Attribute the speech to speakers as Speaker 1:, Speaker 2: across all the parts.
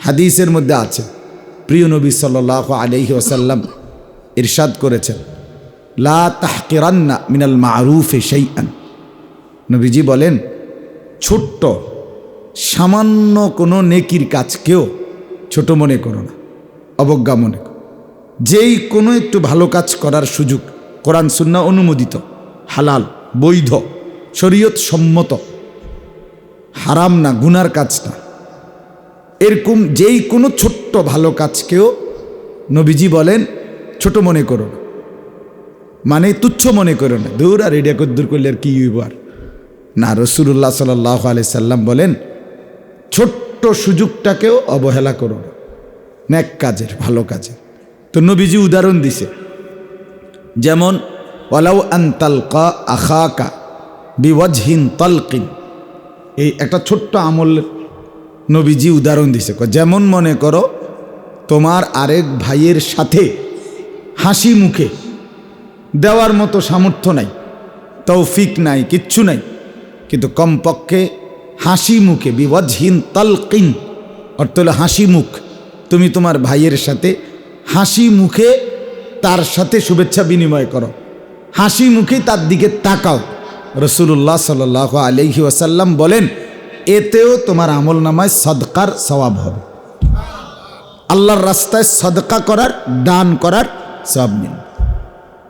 Speaker 1: হাদিসের মধ্যে আছে। প্রিয় নবী সাল্লাহ আলহি ওসাল্লাম ইরশাদ করেছেন, লা তাহকিরান্না মিনাল মারুফে সেইআন নবীজি বলেন, ছোট্ট, সামান্য কোনো নেকির কাজকেও ছোট মনে করো না, অবজ্ঞা মনে করো। যেই কোনো একটু ভালো কাজ করার সুযোগ কোরআন, সুন্না অনুমোদিত, হালাল, বৈধ শরীয়ত সম্মত হারাম না, গুনার কাজ না এরকম যেই কোনো ছোট্ট ভালো কাজকেও নবীজি বলেন, ছোট মনে করো মানে তুচ্ছ মনে করো না। দূর আর এটা কদ্দুর করলে আর কি আর? না রসুল্লাহ সাল্লাহ আলি সাল্লাম বলেন, ছোট্ট সুযোগটাকেও অবহেলা করো না। ন্যাক কাজের, ভালো কাজের। তো নবীজি উদাহরণ দিছে, যেমন, ওয়ালাউ আন্তালকা আখাকা বিওয়াজহিন তলকিন। এই একটা ছোট্ট আমল নবীজি উদাহরণ দিছে। যেমন মনে করো তোমার আরেক ভাইয়ের সাথে হাসি মুখে দেওয়ার মতো সামর্থ্য নাই, তৌফিক নাই, কিচ্ছু নাই, কিন্তু কমপক্ষে হাসি মুখে বিওয়াজহীন তালকিন, অর্থ হাসি মুখ, তুমি তোমার ভাইয়ের সাথে হাসি মুখে তার সাথে শুভেচ্ছা বিনিময় করো। হাসি মুখে তার দিকে তাকাও। রসুল্লাহ সাল আলহি ওয়াসাল্লাম বলেন এতেও তোমার আমল নামায় সদকার সওয়াব হবে। আল্লাহর রাস্তায় সদকা করার, দান করার সব মিল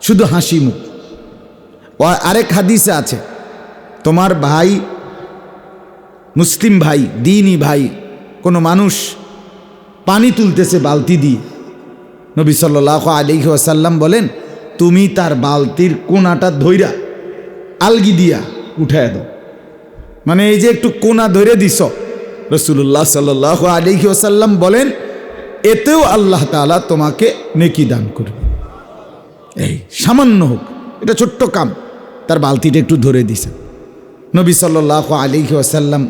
Speaker 1: শুধু হাসি মুখ। আরেক হাদিসে আছে, তোমার ভাই, মুসলিম ভাই দিনই ভাই, কোনো মানুষ পানি তুলতেছে বালতি দিয়ে। নবী সাল্লাহ আলিহি আসাল্লাম বলেন, তুমি তার বালতির কোনাটা ধইরা আলগি দিয়া উঠায় দাও। মানে এই যে একটু কোনা ধরে দিস। রসুল্লাহ সাল্লাহ আলিহি আসাল্লাম বলেন, এতেও আল্লাহ তালা তোমাকে নেকি দান করবে। এই, সামান্য হোক, এটা ছোট্ট কাম। তার বালতিটা একটু ধরে দিছে নবী সাল্লাহ আলিহি আসাল্লাম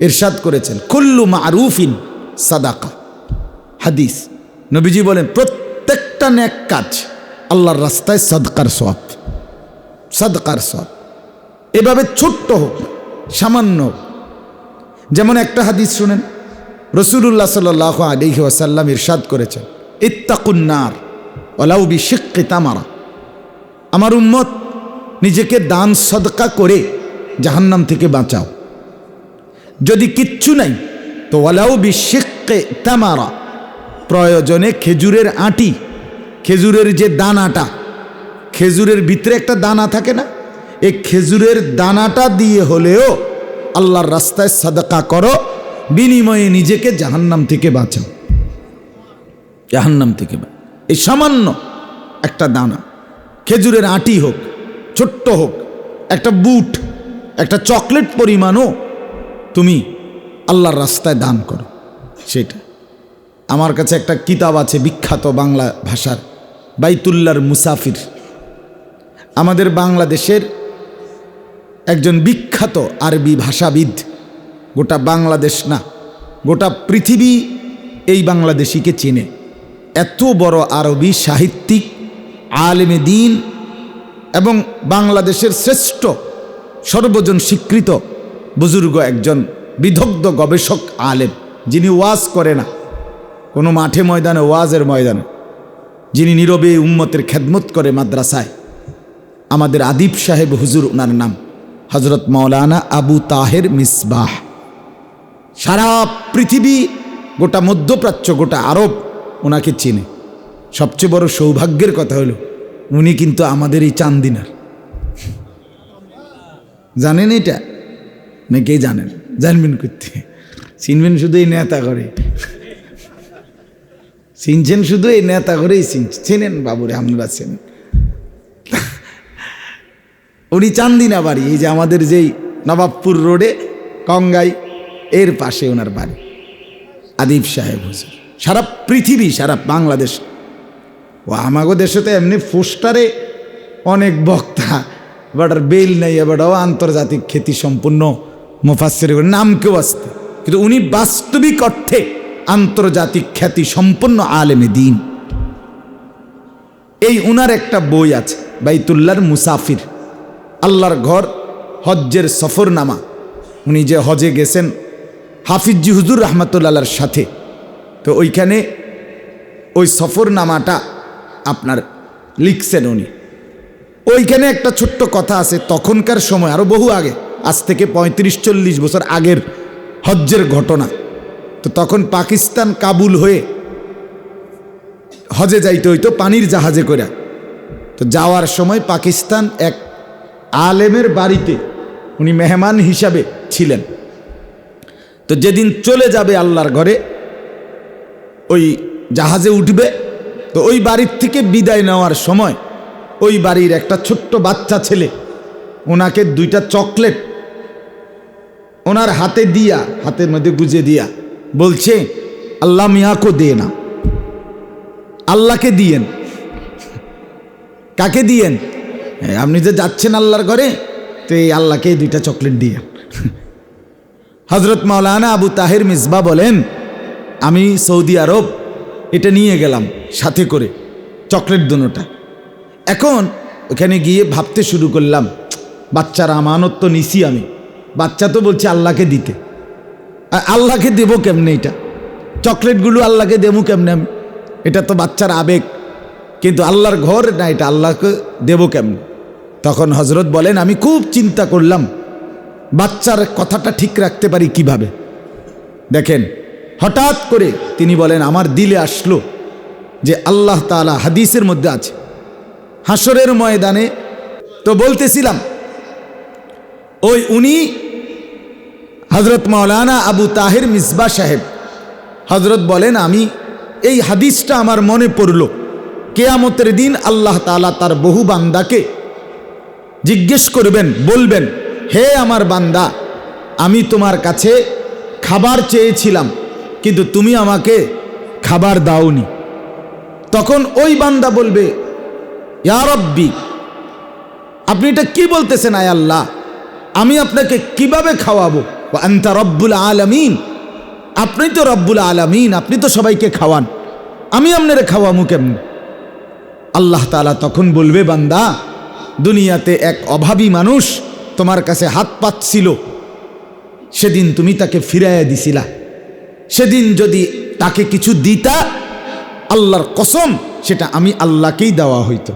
Speaker 1: ইরশাদ করেছেন, কুল্লু মারুফিন সাদাকা। হাদিস। নবীজি বলেন, প্রত্যেকটা ন্যাক কাজ আল্লাহর রাস্তায় সদকার সব সদকার সব এভাবে ছোট্ট হোক সামান্য। যেমন একটা হাদিস শুনেন রসুল্লাহ সাল আলিহি ওয়াসাল্লাম ইরশাদ করেছেন ইত্তাকুন্নার ওলাউবি শিক্ষি তামারা। আমার উম্মত, নিজেকে দান সদকা করে জাহান্নাম থেকে বাঁচাও। যদি কিচ্ছু নাই, তো ওলাউ বিশেককে তামারা। প্রয়োজনে খেজুরের আটি, খেজুরের যে দানাটা, খেজুরের ভিতরে একটা দানা থাকে না এই খেজুরের দানাটা দিয়ে হলেও আল্লাহর রাস্তায় সাদাকা করো, বিনিময়ে নিজেকে জাহান্নাম থেকে বাঁচাও। জাহান্নাম থেকে এই সামান্য একটা দানা, খেজুরের আটি হোক, ছোট্ট হোক, একটা বুট, একটা চকলেট পরিমাণও তুমি আল্লাহর রাস্তায় দান করো। সেটা। আমার কাছে একটা কিতাব আছে, বিখ্যাত বাংলা ভাষার বাইতুল্লার মুসাফির। আমাদের বাংলাদেশের একজন বিখ্যাত আরবি ভাষাবিদ। গোটা বাংলাদেশ না, গোটা পৃথিবী এই বাংলাদেশিকে চেনে। এত বড় আরবি সাহিত্যিক, আলেমে দিন এবং বাংলাদেশের শ্রেষ্ঠ, সর্বজন স্বীকৃত বুজুর্গ একজন বিদগ্ধ গবেষক আলেম, যিনি ওয়াজ করে না, কোনো মাঠে ময়দানে, ওয়াজের ময়দানে। যিনি নীরবে উম্মতের খেদমত করে মাদ্রাসায়। আমাদের আদিব সাহেব হুজুর ওনার নাম। হজরত মৌলানা আবু তাহের মিসবাহ। সারা পৃথিবী, গোটা মধ্যপ্রাচ্য, গোটা আরব ওনাকে চেনে। সবচেয়ে বড় সৌভাগ্যের কথা হলো, উনি কিন্তু আমাদের এই চান্দিনার। জানেন এটা? নাকি জানেন? জানবেন করতে চিনবেন শুধু এই নেতা করে চিনছেন শুধু এই নেতা করেই চিনছেন চেনেন বাবুরে আপনারা চেনেন। উনি চান্দিনা বাড়ি এই যে আমাদের যেই নবাবপুর রোডে কঙ্গাই এর পাশে ওনার বাড়ি, আদিব সাহেব হুজুর। সারা পৃথিবী, সারা বাংলাদেশ। ও আমাগো দেশে তো এমনি পোস্টারে অনেক বক্তা বাট বেল নেই এবারও আন্তর্জাতিক খ্যাতি সম্পূর্ণ মুফাসের নাম কেউ আসতে। কিন্তু উনি বাস্তবিক অর্থে আন্তর্জাতিক খ্যাতি সম্পন্ন আলেমে দিন। এই উনার একটা বই আছে বাইতুল্লার মুসাফির। আল্লাহর ঘর, হজ্জের সফরনামা। উনি যে হজে গেছেন, হাফিজি হুজুর রহমতুল্লাহর সাথে। তো ওইখানে ওই সফরনামাটা আপনার লিখছেন উনি। ওইখানে একটা ছোট্ট কথা আছে, তখনকার সময় আরও বহু আগে, আজ থেকে পঁয়ত্রিশ চল্লিশ বছর আগের হজ্জের ঘটনা। তো তখন পাকিস্তান কাবুল হয়ে হজে যাইতে হইতো পানির জাহাজে করে তো যাওয়ার সময় পাকিস্তান এক আলেমের বাড়িতে উনি মেহমান হিসাবে ছিলেন। তো যেদিন চলে যাবে আল্লাহর ঘরে, ওই জাহাজে উঠবে, তো ওই বাড়ির থেকে বিদায় নেওয়ার সময় ওই বাড়ির একটা ছোট্ট বাচ্চা ছেলে, ওনাকে দুইটা চকলেট ওনার হাতে দিয়া, হাতের মধ্যে গুজে দিয়া বলছে, আল্লাহ মিয়াকো দে না। আল্লাহকে দিয়েন। কাকে দিয়েন? আপনি যে যাচ্ছেন আল্লাহর ঘরে, তো এই আল্লাহকে দুইটা চকলেট দিয়ে। হজরত মাওলানা আবু তাহের মিসবা বলেন, আমি সৌদি আরব, এটা নিয়ে গেলাম সাথে করে, চকলেট দুনোটা এখন ওখানে গিয়ে ভাবতে শুরু করলাম, বাচ্চার আমানত তো নিছি আমি, বাচ্চা তো বলছে আল্লাহকে দিতে। আল্লাহকে দেবো কেমনে এটা? চকলেটগুলো আল্লাহকে দেবো কেমনে আমি? এটা তো বাচ্চার আবেগ, কিন্তু আল্লাহর ঘর না, এটা আল্লাহকে দেবো কেমনে? তখন হজরত বলেন, আমি খুব চিন্তা করলাম, বাচ্চার কথাটা ঠিক রাখতে পারি কীভাবে? দেখেন, হঠাৎ করে তিনি বলেন, আমার দিলে আসলো যে আল্লাহ তালা হাদিসের মধ্যে আছে হাসরের ময়দানে। তো বলতেছিলাম, ওই উনি হজরত মাওলানা আবু তাহের মিসবা সাহেব। হজরত বলেন, আমি এই হাদিসটা আমার মনে পড়ল। কেয়ামতের দিন আল্লাহ তালা তার বহু বান্দাকে জিজ্ঞেস করবেন, বলবেন, হে আমার বান্দা, আমি তোমার কাছে খাবার চেয়েছিলাম, কিন্তু তুমি আমাকে খাবার দাওনি। তখন ওই বান্দা বলবে ইয়ারব্বি আপনি এটা কি বলতেছেন, আয় আল্লাহ? আমি আপনাকে কীভাবে খাওয়াবো? আন্তা রব্বুল আলমিন, আপনি তো রব্বুল আলমিন, আপনি তো সবাইকে খাওয়ান, আমি আপনারে খাওয়ামু কেমন? আল্লাহ তালা তখন বলবে, বান্দা দুনিয়াতে এক অভাবী মানুষ তোমার কাছে হাত পাচ্ছিল সেদিন তুমি তাকে ফিরাইয়া দিছিলা। সেদিন যদি তাকে কিছু দিতা, আল্লাহর কসম, সেটা আমি আল্লাহকেই দেওয়া হইত।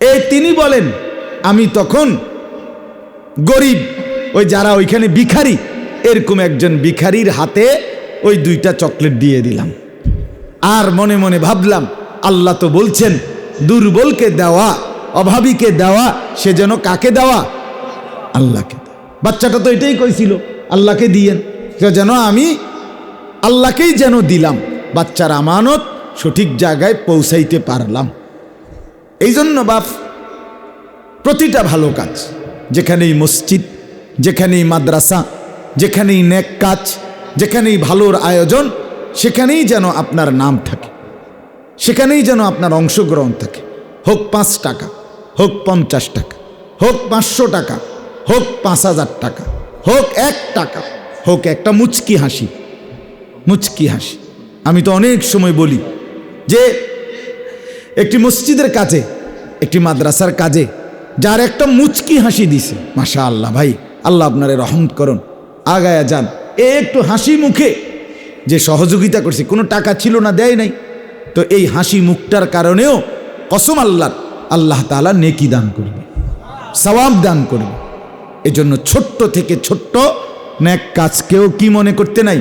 Speaker 1: এই তিনি বলেন, আমি তখন গরিব, ওই যারা ওইখানে ভিখারি, এরকম একজন ভিখারির হাতে ওই দুইটা চকলেট দিয়ে দিলাম। আর মনে মনে ভাবলাম, আল্লাহ তো বলছেন দুর্বলকে দেওয়া, অভাবীকে দেওয়া, সে যেন কাকে দেওয়া? আল্লাহকে। বাচ্চাটা তো এটাই কইছিল, আল্লাহকে দিয়েন। যেন আমি আল্লাহকেই যেন দিলাম, বাচ্চার আমানত সঠিক জায়গায় পৌঁছাইতে পারলাম। এই জন্য বাপ, প্রতিটা ভালো কাজ, যেখানেই মসজিদ, যেখানেই মাদ্রাসা, যেখানেই নেক কাজ, যেখানেই ভালোর আয়োজন, সেখানেই যেন আপনার নাম থাকে। সেখানেই যেন আপনার অংশগ্রহণ থাকে। হোক পাঁচ টাকা, হোক পঞ্চাশ টাকা, হোক পাঁচশো টাকা, হোক পাঁচ হাজার টাকা, হোক এক টাকা, হোক একটা মুচকি হাসি মুচকি হাসি। আমি তো অনেক সময় বলি যে একটি মসজিদের কাজে, একটি মাদ্রাসার কাজে যার একটা মুচকি হাসি দিছে মাশা আল্লাহ ভাই, আল্লাহ আপনারে রহম করুন, আগায়া যান। এ একটু হাসি মুখে যে সহযোগিতা করছে, কোনো টাকা ছিল না, দেয় নাই। তো এই হাসি মুখটার কারণেও কসম আল্লাহ আল্লাহ তালা নেকি দান করবে, সওয়াব দান করবে। এজন্য ছোট্ট থেকে ছোট্ট ন্যাক কাজকেও কি মনে করতে নাই?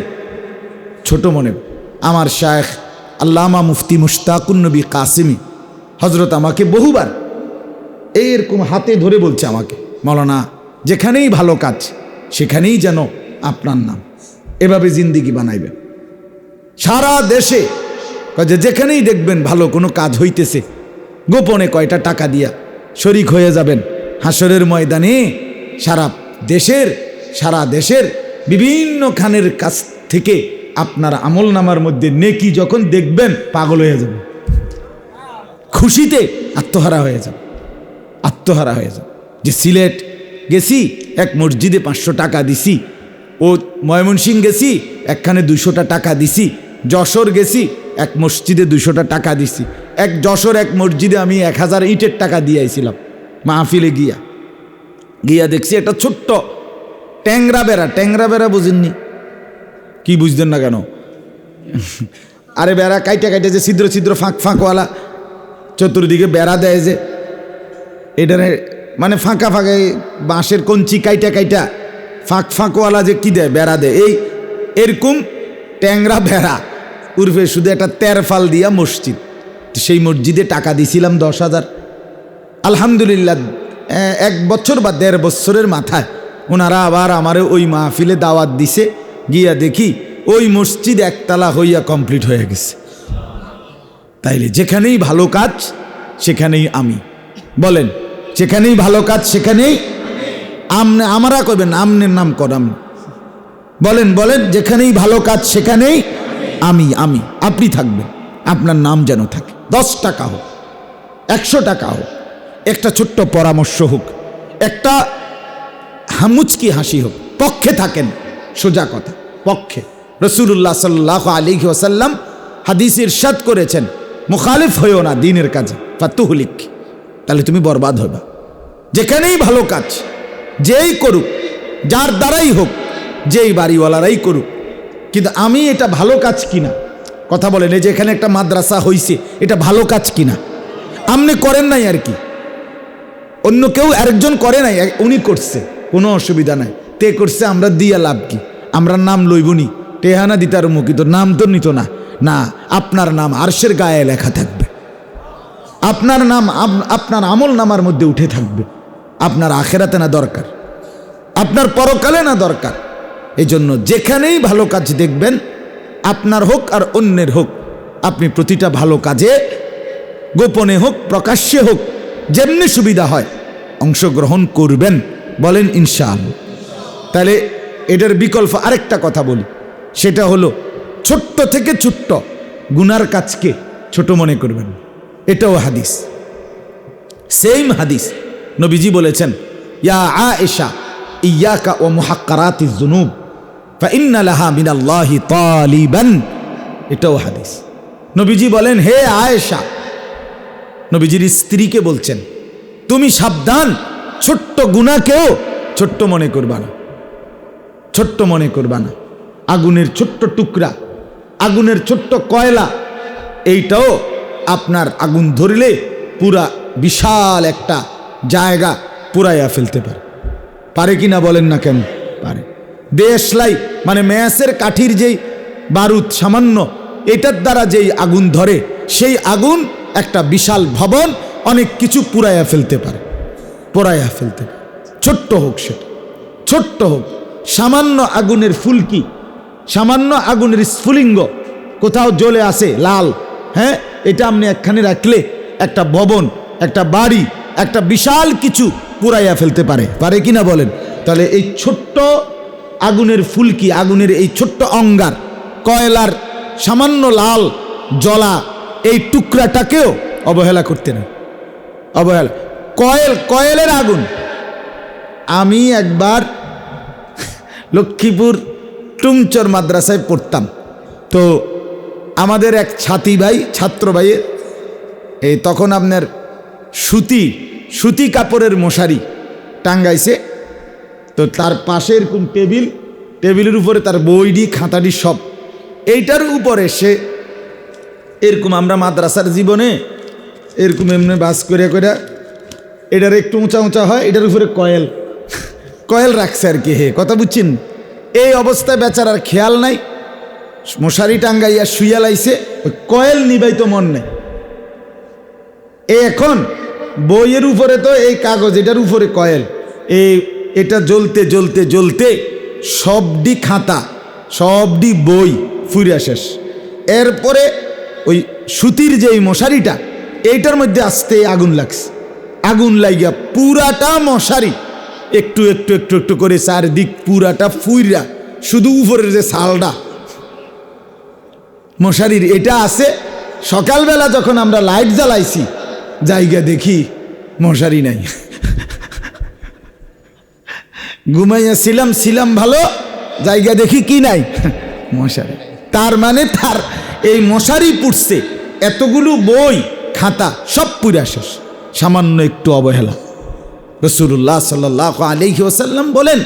Speaker 1: ছোট মনে। আমার শায়েখ আল্লামা মুফতি মুশতাকুন নবী কাসিমি হজরত আমাকে বহুবার এরকম হাতে ধরে বলছে আমাকে, মৌলানা, যেখানেই ভালো কাজ, সেখানেই যেন আপনার নাম। এভাবে জিন্দিগি বানাইবেন। সারা দেশে যে যেখানেই দেখবেন ভালো, কোনো কাজ হইতেছে, গোপনে কয়টা টাকা দিয়া শরিক হয়ে যাবেন। হাসরের ময়দানে সারা দেশের সারা দেশের বিভিন্ন খানের কাছ থেকে আপনার আমল নামার মধ্যে নেকি যখন দেখবেন, পাগল হয়ে যাবে খুশিতে আত্মহারা হয়ে যাবে আত্মহারা হয়ে যাবে যে সিলেট গেছি, এক মসজিদে পাঁচশো টাকা দিছি। ও ময়মনসিং গেছি, একখানে দুশোটা টাকা দিছি। যশোর গেছি এক মসজিদে দুশোটা টাকা দিছি। এক যশোর এক মসজিদে আমি এক হাজার ইটের টাকা দিয়েছিলাম মাহফিলে গিয়া। গিয়া দেখছি একটা ছোট্ট ট্যাংরা বেড়া ট্যাংরা বেড়া বুঝেননি। কি বুঝতেন না কেন? আরে বেড়া কাইটা কাইটা যে ছিদ্র ছিদ্র ফাঁক ফাঁকওয়ালা, চতুর্দিকে বেড়া দেয় যে, এটারে মানে ফাঁকা ফাঁকা বাঁশের কঞ্চি কাইটা কাইটা ফাঁক ফাঁকওয়ালা যে কি দেয়, বেড়া দেয়। এই এরকম ট্যাংরা বেড়া। উর্ফে শুধু একটা তেরফাল দিয়া মসজিদ। সেই মসজিদে টাকা দিছিলাম দশ হাজার। আলহামদুলিল্লাহ এক বছর বা দেড় বছরের মাথায় ওনারা আবার আমার ওই মাহফিলে দাওয়াত দিছে, গিয়া দেখি ওই মসজিদ একতলা হইয়া কমপ্লিট হয়ে গেছে। তাইলে যেখানেই ভালো কাজ, সেখানেই আমি। বলেন, যেখানেই ভালো কাজ, সেখানেই আমনে, আমারা করবেন আমনের নাম করাম। বলেন বলেন, যেখানেই ভালো কাজ, সেখানেই আমি আমি, আপনি থাকবেন। আপনার নাম যেন থাকে। দশ টাকা হোক, একশো টাকা হোক, একটা ছোট্ট পরামর্শ হোক, একটা হামুচকি হাসি হোক, পক্ষে থাকেন, সোজা কথা, পক্ষে। রসুল্লাহ সাল্লাহ আলী ওসাল্লাম হাদিস ইরশাদ করেছেন, মুখালিফ হইও না দিনের কাজে ফাতুহলিক তাহলে তুমি বরবাদ হইবা। যেখানেই ভালো কাজ, যেই করুক, যার দ্বারাই হোক, যেই বাড়িওয়ালারাই করুক কিন্তু আমি এটা ভালো কাজ কিনা? কথা বলেন, এই যে এখানে একটা মাদ্রাসা হইছে, এটা ভালো কাজ কিনা? আপনি করেন নাই আর কি? অন্য কেউ আরেকজন করে নাই উনি করছে, কোনো অসুবিধা নাই। তে করছে, আমরা দিয়া লাভ কি? আমরা নাম লইবনি। টেহানা দিতার মুখী তো নাম তো নিত না। না, আপনার নাম আরশের গায়ে লেখা থাকবে। আপনার নাম আপনার আমল নামার মধ্যে উঠে থাকবে। আপনার আখেরাতে না দরকার। আপনার পরকালে না দরকার। এই জন্য যেখানেই ভালো কাজ দেখবেন, আপনার হোক আর অন্যের হোক, আপনি প্রতিটা ভালো কাজে গোপনে হোক, প্রকাশ্যে হোক, যেমনি সুবিধা হয়, অংশগ্রহণ করবেন, বলেন ইনশাল তাহলে এটার বিকল্প আরেকটা কথা বলি, সেটা হলো ছোট্ট থেকে ছোট্ট গুনার কাজকে ছোট মনে করবেন এটাও হাদিস। সেম হাদিস নবীজি বলেছেন, ইয়া আ আয়েশা, ইয়াকা ও মুহাক্কারাতি জুনুব ফাইন্না লাহা মিনাল্লাহি তালিবান এটাও হাদিস। নবীজি বলেন, হে আয়েশা, নবীজির স্ত্রীকে বলছেন, তুমি সাবধান, ছোট্ট গুণাকেও ছোট্ট মনে করবা না। ছোট্ট মনে করবা না। আগুনের ছোট্ট টুকরা, আগুনের ছোট্ট কয়লা, এইটাও আপনার আগুন ধরলে পুরা বিশাল একটা জায়গা পুরাইয়া ফেলতে পারে। পারে কি না বলেন না কেন? পারে। দেশলাই মানে ম্যাসের কাঠির যেই বারুদ সামান্য, এটার দ্বারা যেই আগুন ধরে, সেই আগুন একটা বিশাল ভবন অনেক কিছু পুরাইয়া ফেলতে পারে, পোড়াইয়া ফেলতে পারে। ছোট্ট হোক সেটা, ছোট্ট হোক। সামান্য আগুনের ফুলকি সামান্য আগুনের স্ফুলিঙ্গ কোথাও জ্বলে আসে, লাল হ্যাঁ? এটা আপনি একখানে রাখলে একটা ভবন, একটা বাড়ি, একটা বিশাল কিছু পুরাইয়া ফেলতে পারে। পারে কিনা বলেন? তাহলে এই ছোট্ট আগুনের ফুলকি, আগুনের এই ছোট্ট অঙ্গার, কয়লার সামান্য লাল জলা, এই টুকরাটাকেও অবহেলা করতে না অবহেলা। কয়েল, কয়েলের আগুন। আমি একবার লক্ষ্মীপুর টুমচর মাদ্রাসায় পড়তাম। তো আমাদের এক ছাতি ভাই, ছাত্র ভাইয়ের এই তখন আপনার সুতি সুতি কাপড়ের মশারি টাঙ্গাইছে। তো তার পাশে এরকম টেবিল? টেবিলের উপরে তার বইডি, খাতাডি সব। এইটার উপরে সে এরকম আমরা মাদ্রাসার জীবনে এরকম এমনি বাস করে করে এটার একটু উঁচা উঁচা হয়, এটার উপরে কয়েল। কয়েল রাখছে আর কি হে, কথা বুঝছেন? এই অবস্থায় বেচারার খেয়াল নাই, মশারি টাঙ্গাইয়া শুইয়া লাইছে, ওই কয়েল নিবাই তো মন নেই। এখন বইয়ের উপরে তো এই কাগজ, এটার উপরে কয়েল। এই এটা জ্বলতে জ্বলতে জ্বলতে সবডি খাতা, সবডি বই ফুরিয়া শেষ। এরপরে ওই সুতির যে মশারিটা, এইটার মধ্যে আসতে আগুন লাগছে। আগুন লাগিয়া পুরাটা মশারি একটু একটু একটু একটু করে চারদিক পুরাটা ফুইরা, শুধু উপরের যে শালটা মশারির এটা আছে। সকালবেলা যখন আমরা লাইট জ্বালাইছি, জায়গা দেখি মশারি নাই। ঘুমাইয়া ছিলাম ছিলাম ভালো জায়গা দেখি কি নাই। মশারি। তার মানে তার এই মশারি পুড়ছে এতগুলো বই খাতা সব পুরা শেষ। সামান্য একটু অবহেলা। রসুল্লাহ সাল্লাহ আলহি ওসাল্লাম বলেন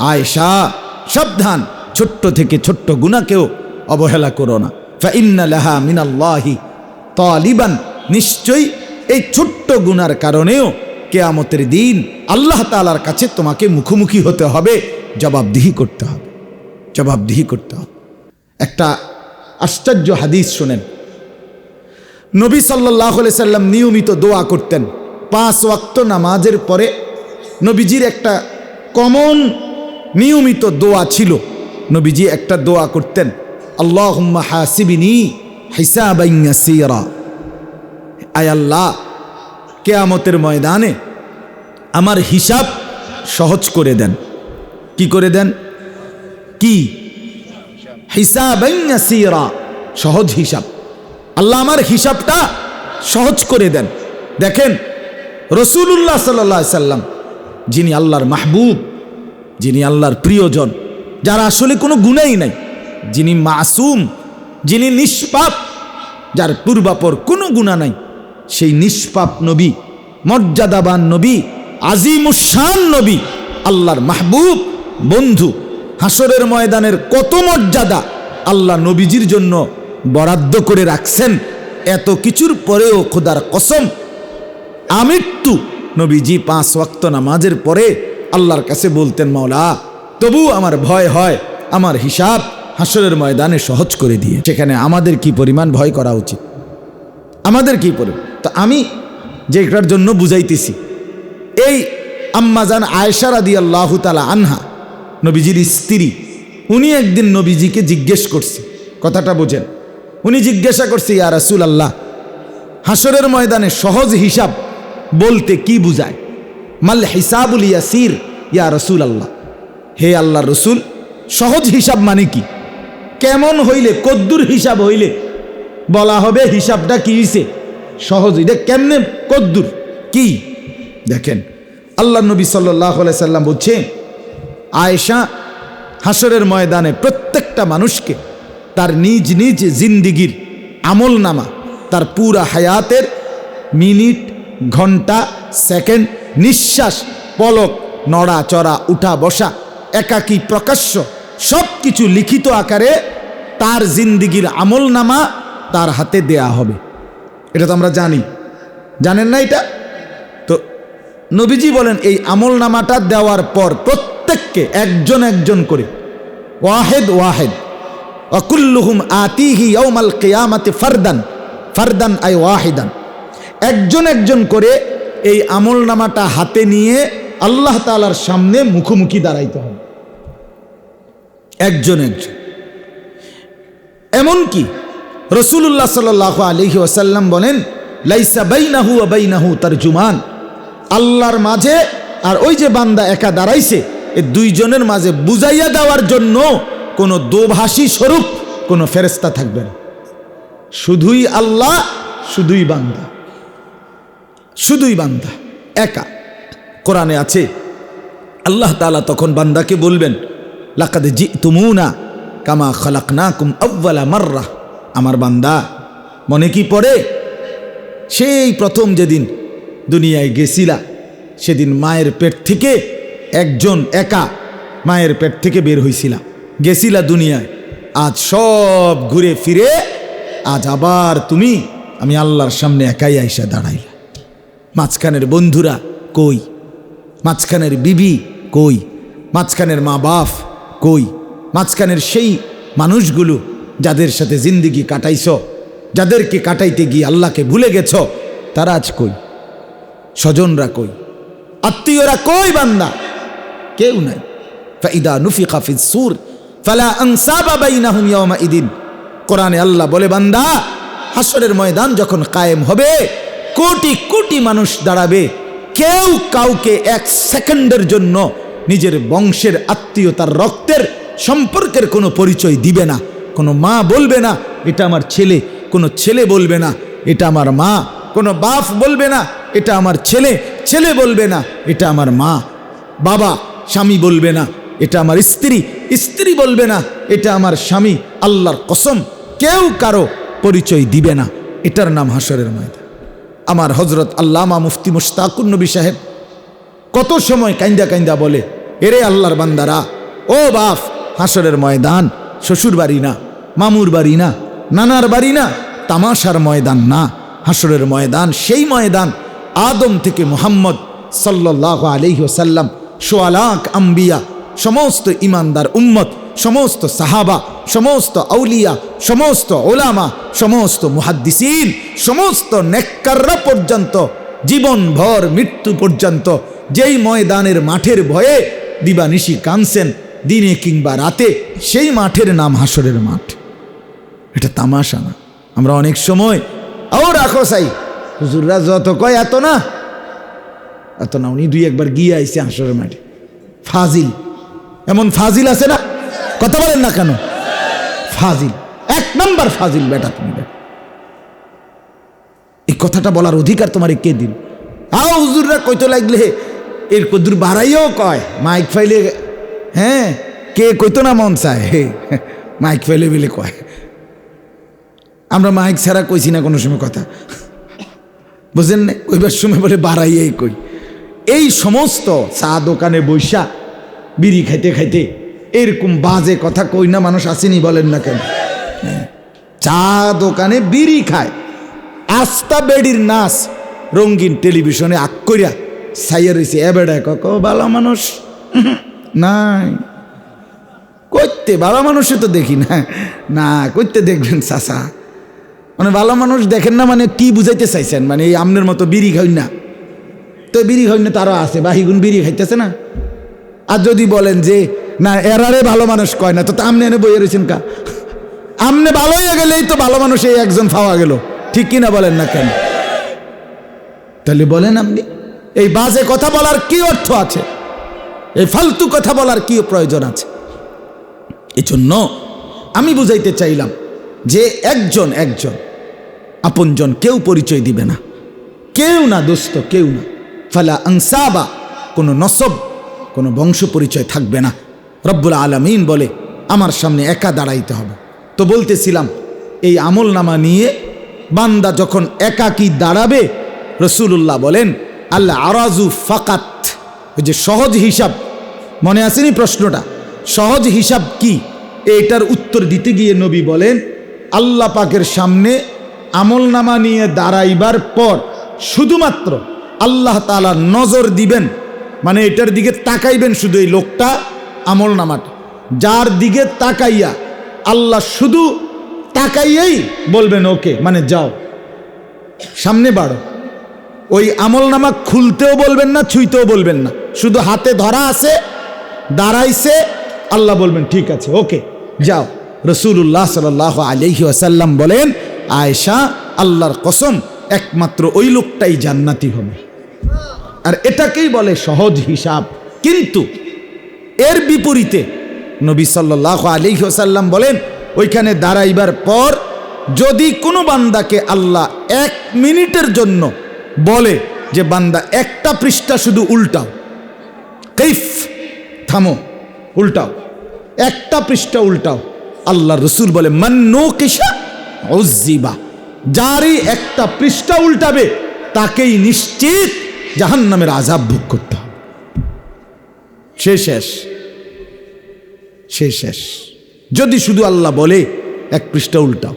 Speaker 1: আয়সা সাবধান ছোট্ট থেকে ছোট্ট গুণাকেও অবহেলা করো না। ফাইন্না লাহা মিনাল্লাহি তালিবান। নিশ্চয়ই এই ছোট্ট গুনার কারণেও কেয়ামতের দিন আল্লাহ তালার কাছে তোমাকে মুখোমুখি হতে হবে, জবাবদিহি করতে হবে, জবাবদিহি করতে হবে। একটা আশ্চর্য হাদিস শোনেন। নবী সাল্লাহ সাল্লাম নিয়মিত দোয়া করতেন। পাঁচ ওয়াক্ত নামাজের পরে নবীজির একটা কমন নিয়মিত দোয়া ছিল। নবীজি একটা দোয়া করতেন আল্লাহ হাসিবিনি হিসাবাইয়াসিরা আয় আল্লাহ কেয়ামতের ময়দানে আমার হিসাব সহজ করে দেন। কি করে দেন? কি? হিসাবাইয়াসিরা সহজ হিসাব। আল্লাহ আমার হিসাবটা সহজ করে দেন। দেখেন রসুল্লাহ সাল্লা সাল্লাম, যিনি আল্লাহর মাহবুব, যিনি আল্লাহর প্রিয়জন, যার আসলে কোনো গুণাই নাই, যিনি মাসুম, যিনি নিষ্পাপ, যার পূর্বাপর কোনো গুণা নাই সেই নিষ্পাপ নবী, মর্যাদাবান নবী, আজিমুসান নবী, আল্লাহর মাহবুব বন্ধু হাসরের ময়দানের কত মর্যাদা আল্লাহ নবীজির জন্য বরাদ্দ করে রাখছেন, এত কিছুর পরেও খোদার কসম, আমৃত্যু নবীজি পাঁচ ওয়াক্ত নামাজের পরে আল্লাহর কাছে বলতেন, মাওলা, তবু আমার ভয় হয়, আমার হিসাব হাসরের ময়দানে সহজ করে দিয়ে, সেখানে আমাদের কি পরিমাণ ভয় করা উচিত? আমাদের কি পরিমাণ তো আমি যেটার জন্য বুঝাইতেছি। এই আম্মাজান আয়েশা রাদি আল্লাহ তালা আনহা, নবীজির স্ত্রী, উনি একদিন নবীজিকে জিজ্ঞেস করছে, কথাটা বোঝেন। উনি জিজ্ঞাসা করছে, ইয়া রাসুল আল্লাহ হাসরের ময়দানে সহজ হিসাব বলতে কি বুঝায়? মাল হিসাবুল ইয়াসির, ইয়া রসুল আল্লাহ হে আল্লাহ রসুল, সহজ হিসাব মানে কি? কেমন হইলে, কদ্দুর হিসাব হইলে বলা হবে হিসাবটা কি হইছে? সহজ এটা কেমনে কদ্দুর? কি? দেখেন, আল্লাহ নবী সাল্লাহ সাল্লাম বলছে, আয়েশা হাসরের ময়দানে প্রত্যেকটা মানুষকে তার নিজ নিজ জিন্দিগির আমল নামা তার পুরা হায়াতের মিনিট, ঘণ্টা, সেকেন্ড, নিঃশ্বাস, পলক, নড়া, চড়া, উঠা, বসা, একাকী, প্রকাশ্য সব কিছু লিখিত আকারে তার জিন্দিগির আমল নামা তার হাতে দেয়া হবে। এটা তো আমরা জানি। জানেন না এটা? তো নবীজি বলেন, এই আমল নামাটা দেওয়ার পর প্রত্যেককে একজন একজন করে, ওয়াহেদ ওয়াহেদ, অকুল্লুহুম আতিহি ইয়ৌমাল কেয়ামাতে ফারদান ফারদান আই ওয়াহিদান। একজন একজন করে এই আমল নামাটা হাতে নিয়ে আল্লাহ তালার সামনে মুখোমুখি দাঁড়াইতে হবে। একজন একজন। এমনকি রসুল্লাহ সাল আলহি ওসাল্লাম বলেন, লাইসা বাইনাহু বাইনাহু তার জুমান আল্লাহর মাঝে আর ওই যে বান্দা একা দাঁড়াইছে, এ দুইজনের মাঝে বুঝাইয়া দেওয়ার জন্য কোনো দোভাষী স্বরূপ, কোনো ফেরেস্তা থাকবে না। শুধুই আল্লাহ, শুধুই বান্দা। শুধুই বান্দা, একা। কোরআনে আছে, আল্লাহ তালা তখন বান্দাকে বলবেন, লাকাদে জি তুমুনা কামা খালাক না কুম আব্বালা মার্রা। আমার বান্দা, মনে কি পড়ে? সেই প্রথম যেদিন দুনিয়ায় গেছিলা, সেদিন মায়ের পেট থেকে একজন একা মায়ের পেট থেকে বের হয়েছিলা গেছিলা দুনিয়ায়, আজ সব ঘুরে ফিরে, আজ আবার তুমি, আমি আল্লাহর সামনে একাই আইসা দাঁড়াইলা। মাঝখানের বন্ধুরা কই? মাঝখানের বিবি কই? মাঝখানের মা বাপ কই? মাঝখানের সেই মানুষগুলো যাদের সাথে জিন্দিগি কাটাইছ, যাদেরকে কাটাইতে গিয়ে আল্লাহকে ভুলে গেছ, তারা আজ কই? স্বজনরা কই? আত্মীয়রা কই বান্দা? কেউ নাই। ফাইদা নুফি কাফিজ সুর, ফালা আনসাবা বাইনাহুম ইয়াওমা ইদিন। কোরআনে আল্লাহ বলে, বান্দা হাসরের ময়দান যখন কায়েম হবে, কোটি কোটি মানুষ দাঁড়াবে। কেউ কাউকে এক সেকেন্ডের জন্য নিজের বংশের আত্মীয়তার রক্তের সম্পর্কের কোনো পরিচয় দিবে না। কোনো মা বলবে না, এটা আমার ছেলে। কোনো ছেলে বলবে না, এটা আমার মা। কোনো বাপ বলবে না, এটা আমার ছেলে। ছেলে বলবে না, এটা আমার মা। বাবা, স্বামী বলবে না, এটা আমার স্ত্রী। স্ত্রী বলবে না, এটা আমার স্বামী। আল্লাহর কসম, কেউ কারও পরিচয় দিবে না। এটার নাম হাসরের ময়দান। আমার হজরত আল্লামা মুফতি মুশতাকুর নবী সাহেব কত সময় কাইন্দা কাইন্দা বলে, এরে আল্লাহর বান্দারা, ও বাফ হাসরের ময়দান শ্বশুর বাড়ি না। মামুর বাড়ি না, নানার বাড়ি না, তামাশার ময়দান না, হাসরের ময়দান, সেই ময়দান আদম থেকে মোহাম্মদ সাল্লাহ আলহি ওসাল্লাম সোয়ালাক, আম্বিয়া, সমস্ত ইমানদার উম্মত, সমস্ত সাহাবা, সমস্ত আউলিয়া, সমস্ত ওলামা, সমস্ত মুহাদ্দিসিন, সমস্ত নেককাররা পর্যন্ত, জীবনভর মৃত্যু পর্যন্ত, যেই ময়দানের মাঠের ভয়ে দিবানিশি কানছেন দিনে কিংবা রাতে, সেই মাঠের নাম হাসরের মাঠ। এটা তামাশা না। আমরা অনেক সময় ও রাখো সাই। হুজুররা যত কয় এত না। এত না, উনি দুই একবার গিয়ে আইসে হাসরের মাঠে। ফাজিল। এমন ফাজিল আছে না? কথা বলেন না কেন? ফাজিল। এক নাম্বার ফাজিল বেটা তুমি এই কথাটা বলার অধিকার তোমার কে দিন আও হুজুররা কইতো লাগলে, এর কদুর বাড়াইও কয়, মাইক ফাইলে হ্যাঁ কে কইতো না মন চায়? মাইক ফাইলে বলে কয়। আমরা মাইক ছাড়া কইছি না কোনো সময় কথা। বুঝলেন না কইবার সময় বলে বাড়াইয়াই কই। এই সমস্ত চা দোকানে বৈশা বিড়ি খাইতে খাইতে এরকম বাজে কথা কই না মানুষ আসেনি বলেন না কেন? হ্যাঁ। চা দোকানে বিড়ি খায়। আস্তা বেডির নাচ রঙ্গিন টেলিভিশনে আক করিয়া সাইয়া রয়েছে এ বেড়ায় কক ভালো মানুষ। নাই। করতে ভালো মানুষে তো দেখি না। না করতে দেখবেন চাষা মানে ভালো মানুষ দেখেন না মানে কি বুঝাইতে চাইছেন? মানে এই আমনের মতো বিড়ি খাই না। তো বিড়ি খাই না তারও আছে, বাহিগুন বিড়ি খাইতেছে না। আর যদি বলেন যে, না, এরারে ভালো মানুষ কয় না, তা আমনে এনে বইয়ে রয়েছেন কা? আমনে ভালো হয়ে গেলেই তো ভালো মানুষ এই একজন পাওয়া গেল। ঠিক কিনা বলেন না কেন? তাহলে বলেন আপনি, এই বাজে কথা বলার কি অর্থ আছে? এই ফালতু কথা বলার কি প্রয়োজন আছে? এজন্য আমি বুঝাইতে চাইলাম যে একজন একজন। আপনজন কেউ পরিচয় দিবে না। কেউ না দোস্ত, কেউ না। ফালা আংসাবা কোনো নসব, কোনো বংশ পরিচয় থাকবে না। রব্বুল আলমিন বলে, আমার সামনে একা দাঁড়াইতে হবে। তো বলতেছিলাম, এই আমল নামা নিয়ে বান্দা যখন একাকি দাঁড়াবে রসুল্লাহ বলেন আল্লাহ আরাজু ফাকাত। ওই যে সহজ হিসাব। মনে আসেনি প্রশ্নটা? সহজ হিসাব কি? এটার উত্তর দিতে গিয়ে নবী বলেন আল্লাহ পাকের সামনে আমল নামা নিয়ে দাঁড়াইবার পর শুধুমাত্র আল্লাহ তালা নজর দিবেন মানে এটার দিকে তাকাইবেন শুধু এই লোকটা আমল নামাটা যার দিকে তাকাইয়া আল্লাহ শুধু তাকাইয়াই বলবেন, ওকে মানে যাও, সামনে বাড়ো। ওই আমল নামা খুলতেও বলবেন না, ছুঁইতেও বলবেন না। শুধু হাতে ধরা আছে, দাঁড়াইছে, আল্লাহ বলবেন, ঠিক আছে, ওকে, যাও। রসুল্লাহ সাল আলহি আসাল্লাম বলেন, আয়েশা, আল্লাহর কসম, একমাত্র ওই লোকটাই জান্নাতি হবে। আর এটাকেই বলে সহজ হিসাব। কিন্তু এর বিপরীতে নবী সাল্লাহ আলহি আসাল্লাম বলেন, ওইখানে দাঁড়াইবার পর যদি কোনো বান্দাকে আল্লাহ এক মিনিটের জন্য বলে যে, বান্দা, একটা পৃষ্ঠা শুধু উল্টাও। কৈফ থামো, উল্টাও। একটা পৃষ্ঠা উল্টাও। আল্লাহ রসুল বলে, মান্নো ওজিবা যারই একটা পৃষ্ঠা উল্টাবে, তাকেই নিশ্চিত জাহান নামের আজাব ভোগ করতে হবে। শেষ। সে শেষ। যদি শুধু আল্লাহ বলে, এক পৃষ্ঠা উল্টাও।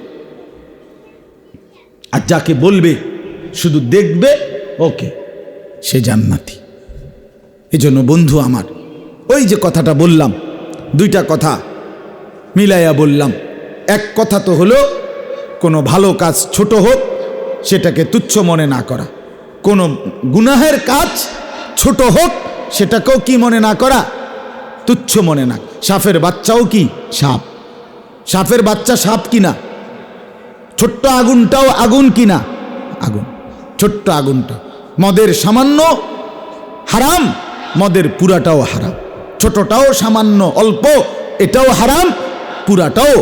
Speaker 1: আর যাকে বলবে, শুধু দেখবে, ওকে, সে জান্নাতি। এজন্য বন্ধু আমার, ওই যে কথাটা বললাম, দুইটা কথা মিলাইয়া বললাম, এক কথা তো হলো, কোনো ভালো কাজ ছোট হোক, সেটাকে তুচ্ছ মনে না করা। কোনো গুনাহের কাজ ছোট হোক, সেটাকেও কি মনে না করা? তুচ্ছ মনে না। সাপের বাচ্চাও কি সাপ? সাপের বাচ্চা সাপ কিনা? ছোট্ট আগুনটাও আগুন কিনা? আগুন। ছোট্ট আগুনটা। মদের সামান্য হারাম, মদের পুরাটাও হারাম। ছোটটাও সামান্য অল্প, এটাও হারাম পুরাটাও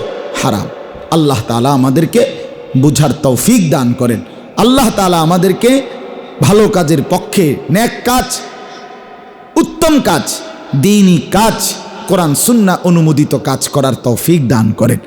Speaker 1: হারাম। আল্লাহ তালা আমাদেরকে বুঝার তৌফিক দান করেন। আল্লাহ তালা আমাদেরকে ভালো কাজের পক্ষে ন্যাক কাজ, উত্তম কাজ, দিনই কাজ, কোরআন সুন্না অনুমোদিত কাজ করার তৌফিক দান করেন।